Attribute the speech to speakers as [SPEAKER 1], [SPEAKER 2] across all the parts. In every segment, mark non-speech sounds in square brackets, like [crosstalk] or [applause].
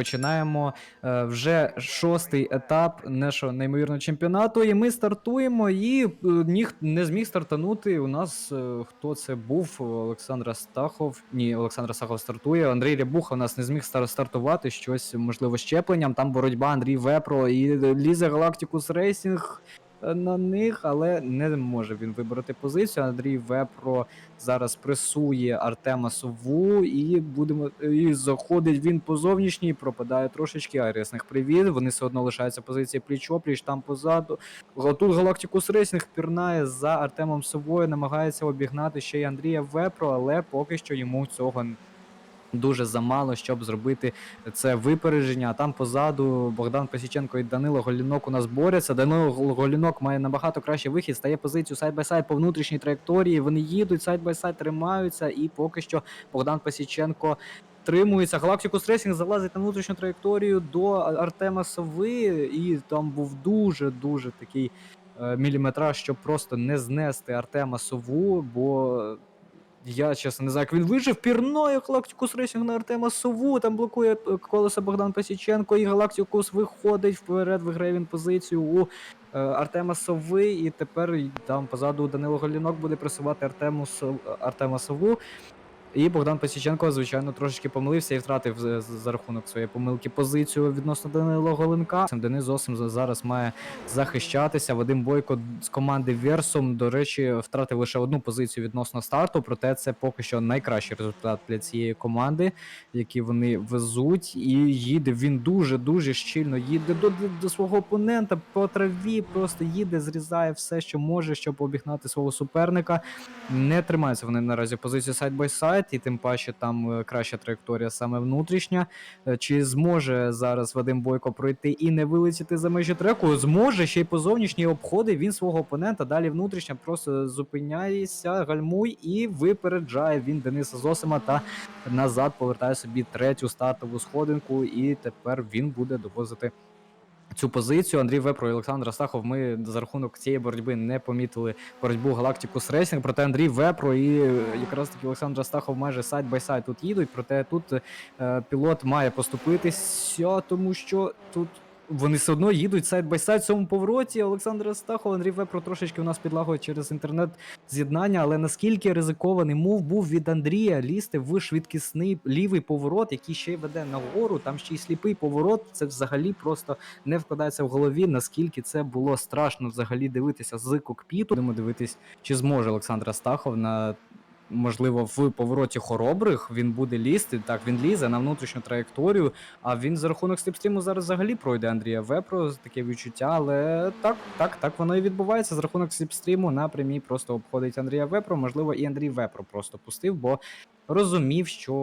[SPEAKER 1] починаємо е, вже шостий етап нашого неймовірного чемпіонату. І ми стартуємо. І е, ніхто не зміг стартанути. У нас е, хто це був? Олександр Астахов. Ні, Олександр Астахов стартує. Андрій Рябуха у нас не зміг стар- стартувати. Щось можливо щепленням. Там боротьба Андрій Вепро і лізе Галактикус Рейсінг. На них, але не може він вибрати позицію. Андрій Вепро зараз пресує Артема Сову, і будемо і заходить він по зовнішній, пропадає трошечки Айресних привіт. Вони все одно лишаються позиції пліч-опліч, там позаду. Тут Галактикус Рейсінг пірнає за Артемом Совою, намагається обігнати ще й Андрія Вепро, але поки що йому цього дуже замало, щоб зробити це випередження. А там позаду Богдан Пасіченко і Данило Голінок у нас борються. Данило Голінок має набагато кращий вихід, стає позицію сайд бай сайд по внутрішній траєкторії. Вони їдуть, сайд бай сайд тримаються, і поки що Богдан Пасіченко. Тримується Галактикус Рейсінг залазить на внутрішню траєкторію до Артема Сови, і там був дуже дуже такий е, міліметраж, щоб просто не знести Артема Сову, бо я чесно не знаю, як він вижив. Пірною Галактикус Рейсінг на Артема Сову. Там блокує колеса колесо Богдан Пасіченко, і Галактикус виходить вперед, виграє він позицію у е, Артема Сови. І тепер там позаду Данило Голінок буде пресувати Артему Сов... Артема Сову. І Богдан Пасіченко, звичайно, трошечки помилився і втратив за, за рахунок своєї помилки позицію відносно Данила Голенка. Денис Зосим за- зараз має захищатися. Вадим Бойко з команди Версум, до речі, втратив лише одну позицію відносно старту, проте це поки що найкращий результат для цієї команди, які вони везуть. І їде він дуже дуже щільно. Їде до, до, свого опонента по траві, просто їде, зрізає все, що може, щоб обігнати свого суперника. Не тримаються вони наразі в позиції сайд бай сайд, і тим паче там е, краща траєкторія саме внутрішня. Е, Чи зможе зараз Вадим Бойко пройти і не вилетіти за межі треку? Зможе ще й по зовнішній обходи він свого опонента. Далі внутрішня просто зупиняється, гальмуй і випереджає він Дениса Зосима та назад повертає собі третю стартову сходинку, і тепер він буде довозити. Цю позицію Андрій Вепро і Олександр Астахов. Ми за рахунок цієї боротьби не помітили боротьбу Галактикус Рейсінг. Проте Андрій Вепро і е, якраз таки Олександр Астахов майже сайд бай сайт тут їдуть. Проте тут е, пілот має поступитися, тому що тут. Вони все одно їдуть сайд бай сайд в цьому повороті. Олександр Астахов, Андрій Вепро трошечки у нас підлагує через інтернет з'єднання, але наскільки ризикований мув був від Андрія лізти в швидкісний лівий поворот, який ще й веде нагору, там ще й сліпий поворот. Це взагалі просто не вкладається в голові, наскільки це було страшно взагалі дивитися з кокпіту. Будемо дивитись, чи зможе Олександр Астахов на. Можливо, в повороті хоробрих він буде лізти. Так, він лізе на внутрішню траєкторію, а він за рахунок степстріму зараз взагалі пройде Андрія Вепро, таке відчуття, але так, так, так воно і відбувається. За рахунок степстріму на прямій просто обходить Андрія Вепро. Можливо, і Андрій Вепро просто пустив, бо розумів, що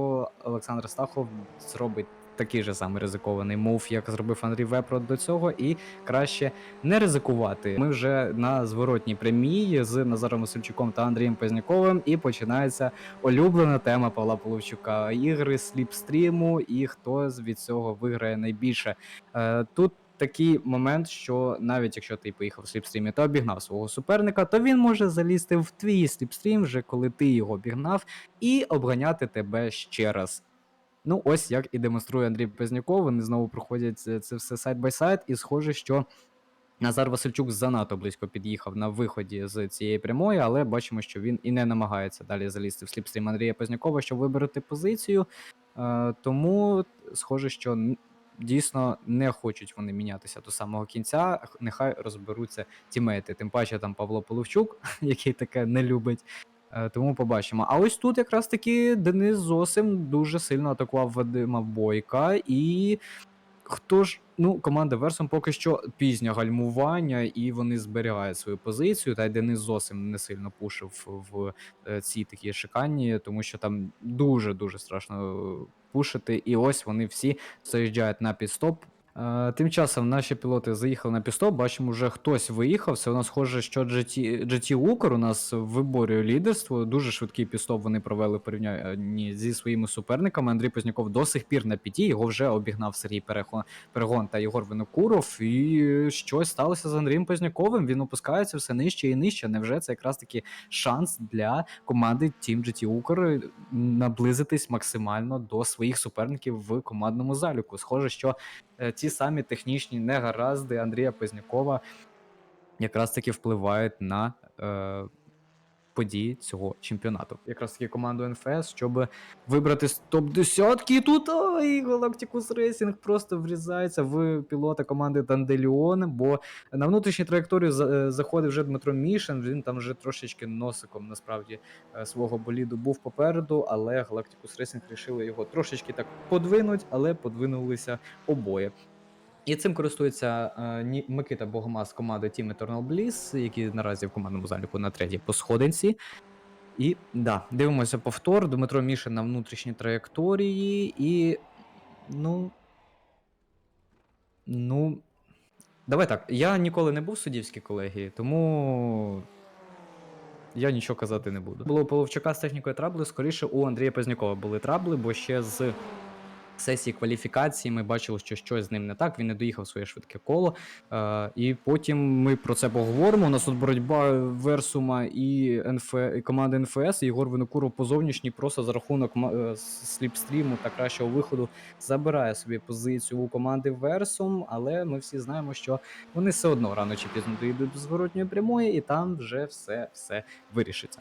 [SPEAKER 1] Олександр Стахов зробить такий же самий ризикований мув, як зробив Андрій Вепро до цього, і краще не ризикувати. Ми вже на зворотній прямій з Назаром Васильчуком та Андрієм Пазняковим, і починається улюблена тема Павла Половчука. Ігри сліпстріму, і хто від цього виграє найбільше. Е, тут. Такий момент, що навіть якщо ти поїхав в сліпстрімі та обігнав свого суперника, то він може залізти в твій сліпстрім, вже коли ти його обігнав, і обганяти тебе ще раз. Ну, ось як і демонструє Андрій Пезняков. Вони знову проходять це, це все сайд бай сайд, і схоже, що Назар Васильчук занадто близько під'їхав на виході з цієї прямої, але бачимо, що він і не намагається далі залізти в сліпстрім Андрія Пезнякова, щоб вибрати позицію. Е, тому схоже, що дійсно не хочуть вони мінятися до самого кінця. Нехай розберуться тімейти. Тим паче там Павло Половчук, [laughs] який таке не любить. Е, Тому побачимо. А ось тут якраз таки Денис Зосим дуже сильно атакував Вадима Бойка. І хто ж, ну, команда Версом поки що пізнє гальмування, і вони зберігають свою позицію. Та й Денис Зосим не сильно пушив в е, цій такій шиканні, тому що там дуже-дуже страшно пушити. І ось вони всі заїжджають на підстоп. Е, Тим часом наші пілоти заїхали на пістоп, бачимо, вже хтось виїхав. У нас схоже, що GT, GT Укр у нас виборює лідерство. Дуже швидкий пістоп вони провели порівнянні зі своїми суперниками. Андрій Позняков до сих пір на піті. Його вже обігнав Сергій Перегон та Єгор Винокуров. І щось сталося з Андрієм Позняковим. Він опускається все нижче і нижче. Невже це якраз таки шанс для команди Team GT Укр наблизитись максимально до своїх суперників в командному заліку? Схоже, що ті самі технічні негаразди Андрія Познякова якраз таки впливають на е, події цього чемпіонату. Якраз таки команду НФС, щоб вибрати з топ десятки. І тут ой, Galacticus Racing просто врізається в пілота команди Данделіон, бо на внутрішню траєкторію е, заходив вже Дмитро Мішин. Він там вже трошечки носиком насправді е, свого боліду був попереду, але Galacticus Racing вирішили його трошечки так подвинуть, але подвинулися обоє. І цим користується е, Микита Богомаз з команди Team Eternal Bliss, які наразі в командному заліку на третій по сходинці. І да, дивимося повтор. Дмитро Мішин на внутрішній траєкторії. І. Ну. Ну. Давай так. Я ніколи не був в суддівській колегії, тому. Я нічого казати не буду. Було у Половчака з технікою трабли, скоріше у Андрія Познякова були трабли, бо ще з сесії кваліфікації ми бачили, що щось з ним не так. Він не доїхав своє швидке коло. Е, і потім ми про це поговоримо. У нас тут боротьба Версума і НФ і команди НФС. Єгор Винокуров по зовнішній просто за рахунок е, сліпстріму та кращого виходу забирає собі позицію у команди Версум. Але ми всі знаємо, що вони все одно рано чи пізно доїдуть до зворотньої прямої, і там вже все, все вирішиться.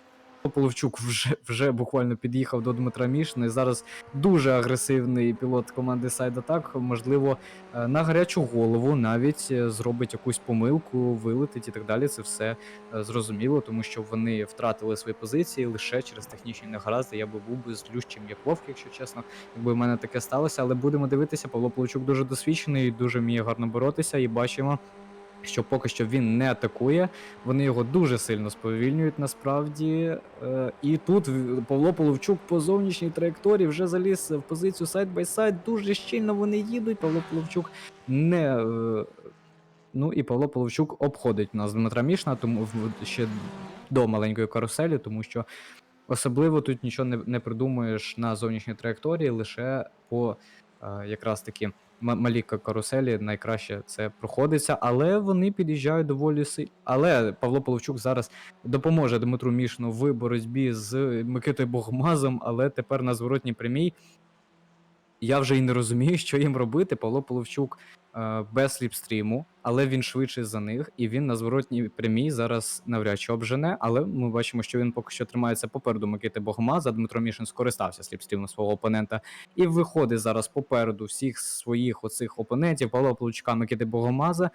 [SPEAKER 1] Половчук вже вже буквально під'їхав до Дмитра Мішина. І зараз дуже агресивний пілот команди Side Attack, можливо, е, на гарячу голову навіть е, зробить якусь помилку, вилетить і так далі. Це все е, зрозуміло, тому що вони втратили свої позиції лише через технічні негаразди. Я би був би злющим як вовк, якщо чесно, якби в мене таке сталося. Але будемо дивитися. Павло Половчук дуже досвідчений, дуже вміє гарно боротися, і бачимо. Що поки що він не атакує, вони його дуже сильно сповільнюють насправді. Е, і тут Павло Половчук по зовнішній траєкторії вже заліз в позицію сайд бай сайд. Дуже щільно вони їдуть. Павло Половчук не. е, Ну і Павло Половчук обходить нас Дмитра Мішна, тому ще до маленької каруселі, тому що особливо тут нічого не, не придумаєш на зовнішній траєкторії, лише по е, якраз таки ма- малій ка- каруселі найкраще це проходиться, але вони під'їжджають доволі сильно. Але Павло Половчук зараз допоможе Дмитру Мішну в боротьбі з Микитою Богомазом, але тепер на зворотній прямій. Я вже і не розумію, що їм робити. Павло Половчук без сліпстріму, але він швидший за них, і він на зворотній прямій зараз навряд чи обжене. Але ми бачимо, що він поки що тримається попереду Микити Богомаза. Дмитро Мішин скористався сліпстрімом свого опонента і виходить зараз попереду всіх своїх оцих опонентів Павла Плучка, Микити Богомаза.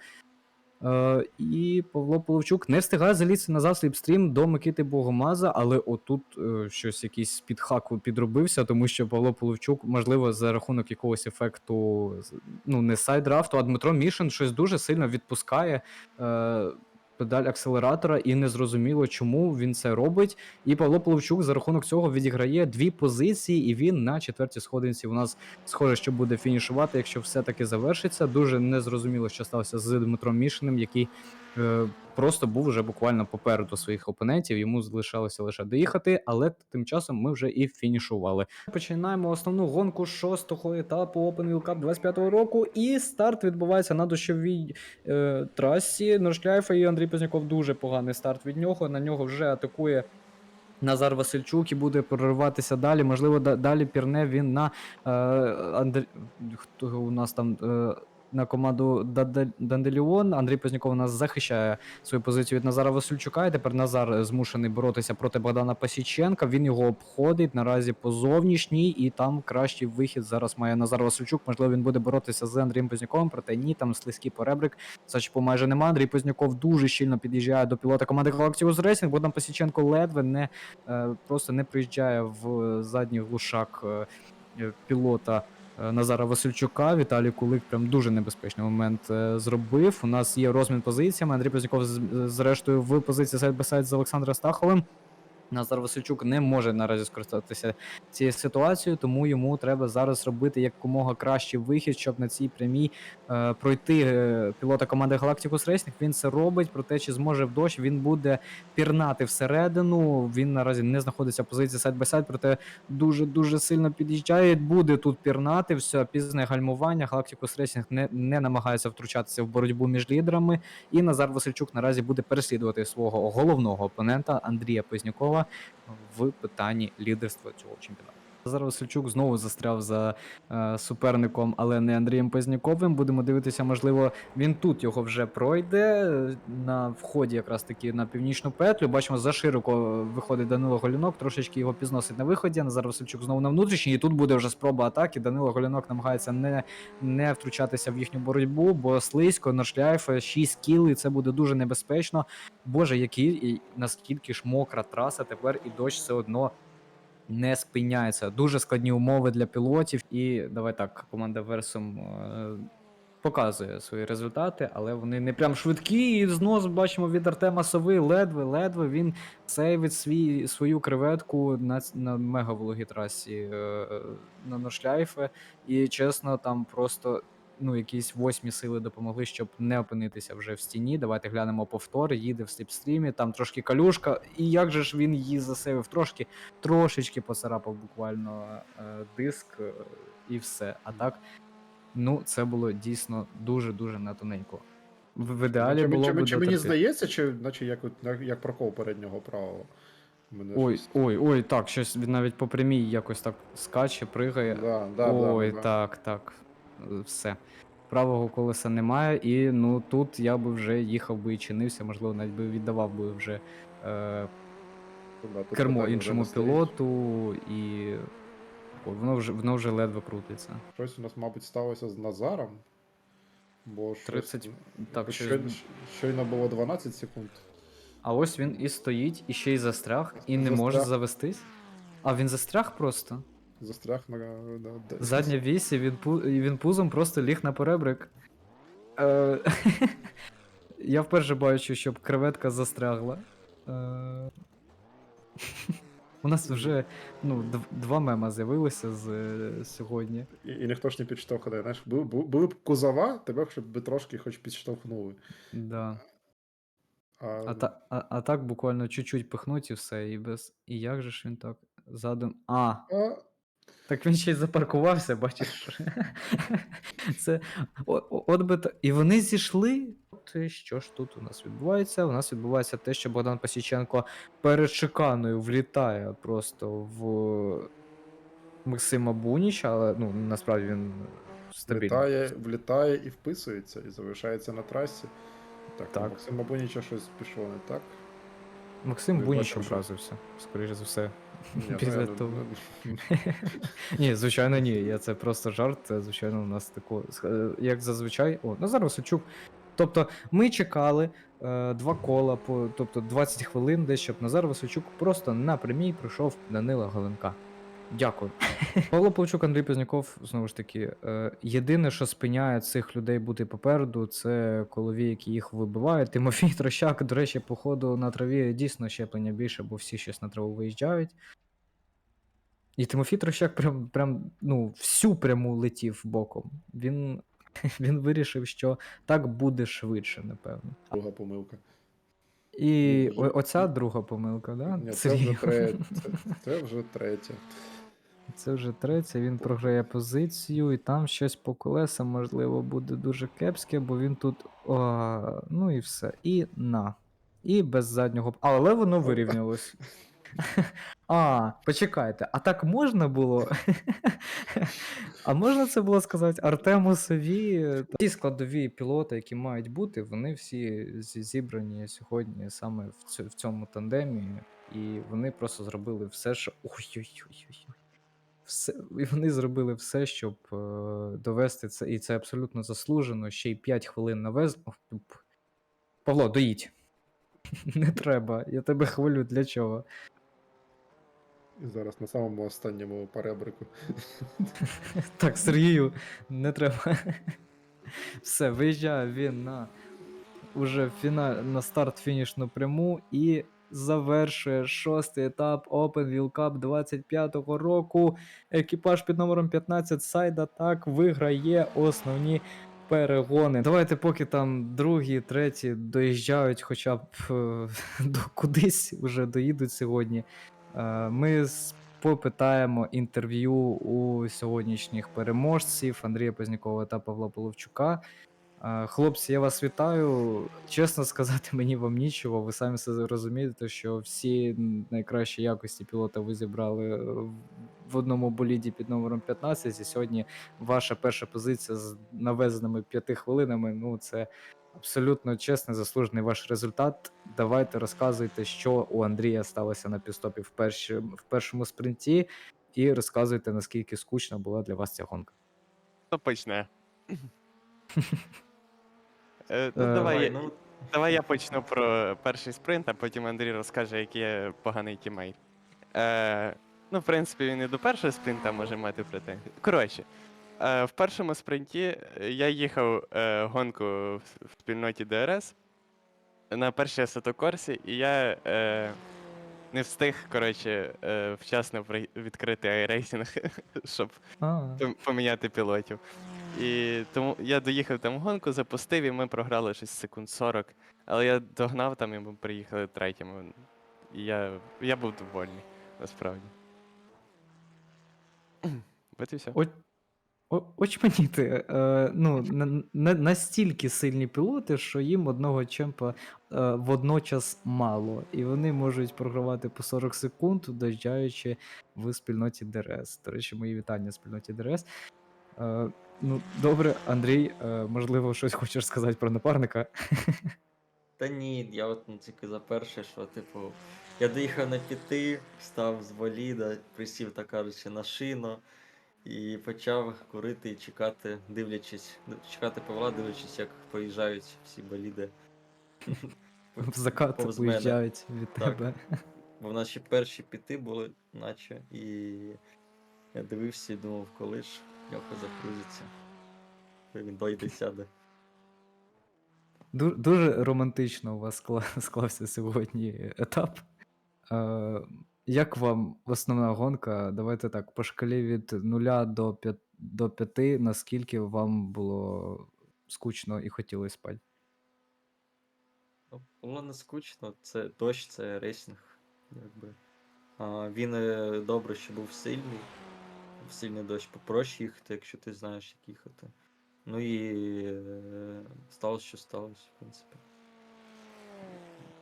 [SPEAKER 1] Е, і Павло Половчук не встигає залізти на засліп стрім до Микити Богомаза, але отут е, щось якийсь підхак підробився, тому що Павло Половчук, можливо, за рахунок якогось ефекту, ну не сайдрафту, а Дмитро Мішин щось дуже сильно відпускає. Е, Педаль акселератора, і не зрозуміло, чому він це робить. І Павло Половчук за рахунок цього відіграє дві позиції, і він на четвертій сходинці у нас схоже, що буде фінішувати, якщо все таки завершиться. Дуже незрозуміло, що сталося з Дмитром Мішиним, який просто був вже буквально попереду своїх опонентів. Йому залишалося лише доїхати, але тим часом ми вже і фінішували. Починаємо основну гонку шостого етапу Open Wheel Cup 25-го року. І старт відбувається на дощовій е, трасі. Норшляйфа і Андрій Позняков дуже поганий старт від нього. На нього вже атакує. Назар Васильчук і буде прориватися далі. Можливо, далі пірне він на е, Андр... хто у нас там е, на команду Данделіон. Андрій Позняков у нас захищає свою позицію від Назара Васильчука. І тепер Назар змушений боротися проти Богдана Пасіченка. Він його обходить наразі по зовнішній, і там кращий вихід зараз має Назар Васильчук. Можливо, він буде боротися з Андрієм Позняковим, проте ні, там слизький поребрик. Зачіпу майже нема. Андрій Позняков дуже щільно під'їжджає до пілота команди Galacticus Racing. Богдан Пасіченко ледве не е, просто не приїжджає в задній глушак е, пілота. Е, Назара Васильчука, Віталій Кулик прям дуже небезпечний момент е, зробив. У нас є розмін позиціями. Андрій Позняков зрештою в позиції сайт бесайд з Олександром Стаховим. Назар Васильчук не може наразі скористатися цією ситуацією, тому йому треба зараз робити якомога кращий вихід, щоб на цій прямій е, пройти е, пілота команди Galacticus Racing. Він це робить, проте чи зможе в дощ, він буде пірнати всередину. Він наразі не знаходиться в позиції сайд бай сайд, проте дуже дуже сильно під'їжджає. Буде тут пірнати. Все пізне гальмування. Galacticus Racing не, не намагається втручатися в боротьбу між лідерами. І Назар Васильчук наразі буде переслідувати свого головного опонента Андрія Познякова в питанні лідерства цього чемпіонату. Назар Васильчук знову застряв за е, суперником, але не Андрієм Позняковим. Будемо дивитися, можливо, він тут його вже пройде е, на вході, якраз таки на північну петлю. Бачимо, за широко виходить Данило Голінок, трошечки його підносить на виході. Назар Васильчук знову на внутрішній. І тут буде вже спроба атаки. Данило Голінок намагається не, не втручатися в їхню боротьбу, бо слизько, норшляйф, 6 кіл, і це буде дуже небезпечно. Боже, який і наскільки ж мокра траса тепер і дощ все одно не спиняється. Дуже складні умови для пілотів. І давай так, команда Версум показує свої результати, але вони не прям швидкі. І знос бачимо від Артема Сови. Ледве, ледве він сейвить свій, свою креветку на, на мега вологій трасі е, на Норшляйфе. І чесно, там просто. Ну, якісь восьмі сили допомогли, щоб не опинитися вже в стіні. Давайте глянемо повтор. Їде в сліпстрімі, там трошки калюшка. І як же ж він її засейвив трошки, трошечки поцарапав буквально е, диск е, і все. А так, ну, це було дійсно дуже-дуже на тоненько. В, в ідеалі
[SPEAKER 2] чи,
[SPEAKER 1] було
[SPEAKER 2] чи,
[SPEAKER 1] б
[SPEAKER 2] чи мені здається, чи наче як, як, як прокол переднього правого. Мене
[SPEAKER 1] Ой,
[SPEAKER 2] щось-
[SPEAKER 1] ой, ой, так, щось він навіть по прямій якось так скаче, пригає.
[SPEAKER 2] Да, да,
[SPEAKER 1] Ой,
[SPEAKER 2] да, да.
[SPEAKER 1] так, так. Все. Правого колеса немає, і ну тут я би вже їхав би і чинився, можливо, навіть би віддавав би вже е,
[SPEAKER 2] Да, тут
[SPEAKER 1] кермо
[SPEAKER 2] питання вже
[SPEAKER 1] іншому
[SPEAKER 2] не стоїть.
[SPEAKER 1] пілоту, і Ой, воно вже воно вже ледве крутиться.
[SPEAKER 2] Щось у нас, мабуть, сталося з Назаром. Бо щось-
[SPEAKER 1] 30, так,
[SPEAKER 2] щось-
[SPEAKER 1] щось-
[SPEAKER 2] щойно було 12 секунд.
[SPEAKER 1] А ось він і стоїть, і ще й застряг, і не може
[SPEAKER 2] Застряг.
[SPEAKER 1] завестись. А він застряг просто.
[SPEAKER 2] Застряг на. на
[SPEAKER 1] Задня вісь, і він, пу- і він пузом просто ліг на перебрик. Е, [laughs] Я вперше бачу, щоб креветка застрягла. Е, [laughs] У нас вже ну, дв- два мема з'явилися з е, сьогодні.
[SPEAKER 2] І, і ніхто ж не підштовхне. Знаєш, були, були б кузова, тебе щоб би трошки хоч підштовхнули.
[SPEAKER 1] Да.
[SPEAKER 2] А,
[SPEAKER 1] А, та, а, а так буквально чуть-чуть пихнуть і все, і без. І як же ж він так задом. А,
[SPEAKER 2] а,
[SPEAKER 1] Так він ще й запаркувався, бачиш. Це о- о- от би та- І вони зійшли. От що ж тут у нас відбувається? У нас відбувається те, що Богдан Пасіченко перед шиканою влітає просто в Максима Буніча, але ну насправді він стабільний.
[SPEAKER 2] влітає, влітає і вписується, і залишається на трасі. Так,
[SPEAKER 1] Так.
[SPEAKER 2] так. Максим Абоніча щось пішло не так.
[SPEAKER 1] Максим Буніч
[SPEAKER 2] бачимо, що-
[SPEAKER 1] образився, скоріше за все.
[SPEAKER 2] Ні, ну,
[SPEAKER 1] Після
[SPEAKER 2] я не-
[SPEAKER 1] того.
[SPEAKER 2] не- [laughs]
[SPEAKER 1] Ні, звичайно, ні. Я це просто жарт. Це звичайно у нас тако, е, як зазвичай. О, Назар Васильчук. Тобто, ми чекали е, два кола, по, тобто 20 хвилин, десь щоб Назар Васильчук просто напрямій прийшов Данила Галенка. Дякую. [laughs] Павло Павчук, Андрій Пізняков, знову ж таки, е, єдине, що спиняє цих людей бути попереду, це колові, які їх вибивають. Тимофій [laughs] Трощак, до речі, походу на траві дійсно щеплення більше, бо всі щось на траву виїжджають. І Тимофій Трощак прям, прям ну, всю пряму летів боком. Він, [laughs] він вирішив, що так буде швидше, напевно.
[SPEAKER 2] Друга помилка.
[SPEAKER 1] І о- оця друга помилка, да?
[SPEAKER 2] Ні, це
[SPEAKER 1] Сергій?
[SPEAKER 2] вже третя. Це, це вже третя.
[SPEAKER 1] Це вже третє, він програє позицію, і там щось по колесам, можливо, буде дуже кепське, бо він тут. О, ну і все. І на. І без заднього. Але воно вирівнялось. А, почекайте, а так можна було? А можна це було сказати Артему Сові? Ті складові пілоти, які мають бути, вони всі зібрані сьогодні саме в цьому тандемі, і вони просто зробили все, що. Ой-ой-ой. Все, і вони зробили все, щоб е, довести це, і це абсолютно заслужено. Ще й 5 хвилин навез. Ох. Павло, доїдь. [laughs] Не треба, я тебе хвалю, для чого?
[SPEAKER 2] І зараз на самому останньому перебрику. [laughs]
[SPEAKER 1] Так, Сергію, не треба. [laughs] Все, виїжджає він на уже фіна... на старт фінішну пряму і завершує шостий етап Open Wheel Cup 25-го року. Екіпаж під номером 15 Сайда так виграє основні перегони. Давайте, поки там другі, треті доїжджають, хоча б е, до кудись вже доїдуть сьогодні. е, Ми попитаємо інтерв'ю у сьогоднішніх переможців Андрія Познякова та Павла Половчука. Хлопці, я вас вітаю. Чесно сказати, [laughs] мені вам нічого. Ви самі все розумієте, що всі найкращі якості пілота ви зібрали е, в- одному боліді під номером 15. І сьогодні ваша перша позиція з навезеними п'яти хвилинами. Ну, це абсолютно чесний, заслужений ваш результат. Давайте розказуйте, що у Андрія сталося на підстопі в, перші, в першому спринті, і розказуйте, наскільки скучна була для вас ця гонка.
[SPEAKER 3] Хто почне? [laughs] Е, ну,
[SPEAKER 1] Е,
[SPEAKER 3] давай,
[SPEAKER 4] Давай,
[SPEAKER 3] я,
[SPEAKER 4] ну,
[SPEAKER 3] давай я почну про перший спринт, а потім Андрій розкаже, який я поганий тімейт. Е, ну, в принципі, він і до першого спринта може мати претензії. Коротше, е, в першому спринті е, я їхав е, гонку в, в спільноті ДРС на першій асетокорсі, і я е, не встиг, коротше, е, вчасно при- відкрити айрейсінг, [laughs] щоб
[SPEAKER 1] А,
[SPEAKER 3] пом- поміняти пілотів. І тому я доїхав там гонку, запустив, і ми програли щось секунд 40. Але я догнав там, і ми приїхали третьому. І я, я був довольний, насправді. [clears throat] От і все.
[SPEAKER 1] О, е, ну, на, на, настільки сильні пілоти, що їм одного чемпа е, водночас мало, і вони можуть програвати по 40 секунд, доїжджаючи в спільноті ДРС. До речі, мої вітання спільноті ДРС. Е, ну, добре, Андрій, е, можливо, щось хочеш сказати про напарника.
[SPEAKER 4] та ні, я от ну, тільки за перше, що, типу, я доїхав на піти, став з боліда, присів, так кажучи, на шину і почав курити і чекати, дивлячись, чекати Павла, дивлячись, як поїжджають всі боліди.
[SPEAKER 1] В закат
[SPEAKER 4] повз мене.
[SPEAKER 1] уїжджають від
[SPEAKER 4] Так.
[SPEAKER 1] тебе.
[SPEAKER 4] Бо в наші перші піти були, наче, і я дивився і думав, коли ж Йоха закрузиться. Він дойде сяде.
[SPEAKER 1] Ду- Дуже романтично у вас скла- [laughs] склався сьогодні етап. Е, Як вам основна гонка? Давайте так, по шкалі від 0 до 5, до 5, наскільки вам було скучно і хотілося спати?
[SPEAKER 4] Ну, Було не скучно, це дощ, це рейсинг, якби. А, він е, добре, що був сильний. В сильний дощ попроще їхати, якщо ти знаєш, як їхати. Ну і е, сталося, що сталося, в принципі.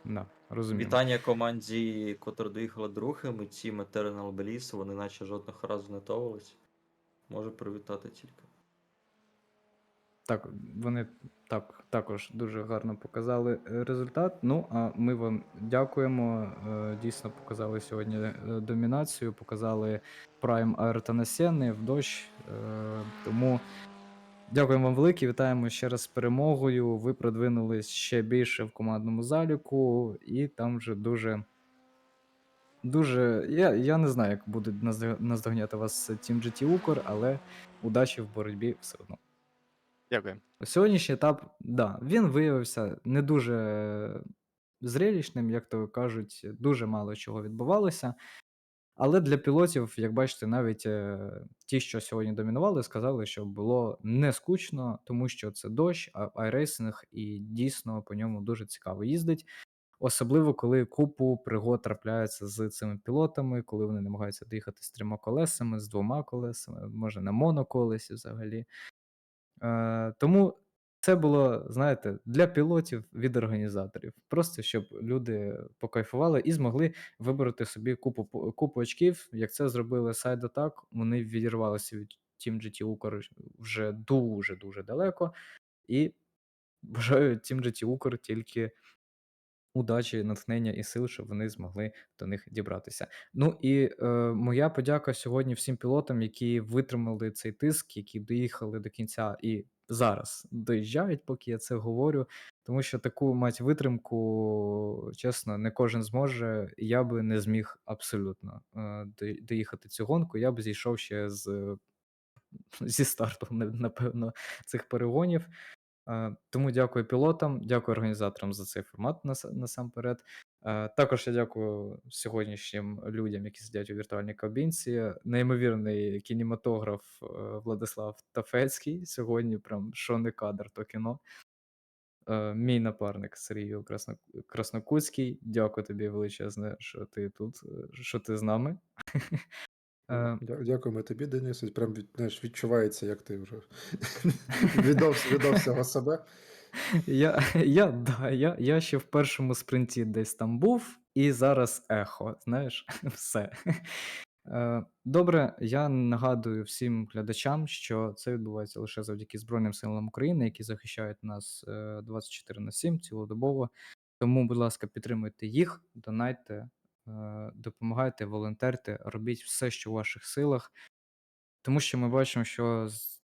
[SPEAKER 1] Да, розумію.
[SPEAKER 4] Вітання команді, котра доїхала другим, і ці Eternal Bliss, вони наче жодного разу не товались. Можу привітати тільки.
[SPEAKER 1] Так, вони так, також дуже гарно показали е, результат. Ну, а ми вам дякуємо. Е, Дійсно показали сьогодні е, домінацію, показали прайм Аертонасєни в дощ. Тому дякуємо вам велике. Вітаємо ще раз з перемогою. Ви продвинулись ще більше в командному заліку, і там вже дуже. Дуже. Я, я не знаю, як буде назд- наздоганяти вас Team GT Укр, але удачі в боротьбі все одно.
[SPEAKER 3] Дякую.
[SPEAKER 1] Сьогоднішній етап, да, він виявився не дуже зрелищним, як то кажуть, дуже мало чого відбувалося. Але для пілотів, як бачите, навіть е, ті, що сьогодні домінували, сказали, що було не скучно, тому що це дощ, айрейсинг, і дійсно по ньому дуже цікаво їздить. Особливо, коли купу пригод трапляється з цими пілотами, коли вони намагаються доїхати з трьома колесами, з двома колесами, може на моноколесі взагалі. Е, тому це було, знаєте, для пілотів від організаторів. Просто щоб люди покайфували і змогли вибороти собі купу, купу очків. Як це зробили Side Attack, вони відірвалися від Team GT Укр вже дуже-дуже далеко. І бажаю Team GT Укр тільки удачі, натхнення і сил, щоб вони змогли до них дібратися. Ну і е, моя подяка сьогодні всім пілотам, які витримали цей тиск, які доїхали до кінця і зараз доїжджають, поки я це говорю. Тому що таку мать витримку, чесно, не кожен зможе. Я би не зміг абсолютно е, доїхати цю гонку. Я б зійшов ще з зі старту, на- [laughs] напевно, цих перегонів. Е, Тому дякую пілотам, дякую організаторам за цей формат насамперед. Е, Також я дякую сьогоднішнім людям, які сидять у віртуальній кабінці. Неймовірний кінематограф е, Владислав Тафецький. Сьогодні прям що не кадр, то кіно. Мій напарник Сергій Красно... Краснокутський. Дякую тобі величезне, що ти тут, що ти з нами. [laughs] Е,
[SPEAKER 2] Дя- Дякуємо тобі, Денис. Прям від- знаєш, відчувається, як ти вже [laughs] віддав, віддав всього себе.
[SPEAKER 1] Я, я, да, я, я ще в першому спринті десь там був, і зараз ехо. Знаєш, [laughs] все. Е, Добре, я нагадую всім глядачам, що це відбувається лише завдяки Збройним силам України, які захищають нас е, 24 на 7 цілодобово. Тому, будь ласка, підтримуйте їх, донайте, е, допомагайте, волонтерте, робіть все, що в ваших силах, тому що ми бачимо, що з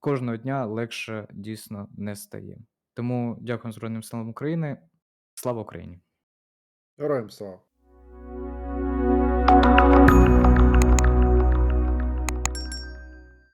[SPEAKER 1] кожного дня легше дійсно не стає. Тому дякую Збройним силам України. Слава Україні!
[SPEAKER 2] Героям слава.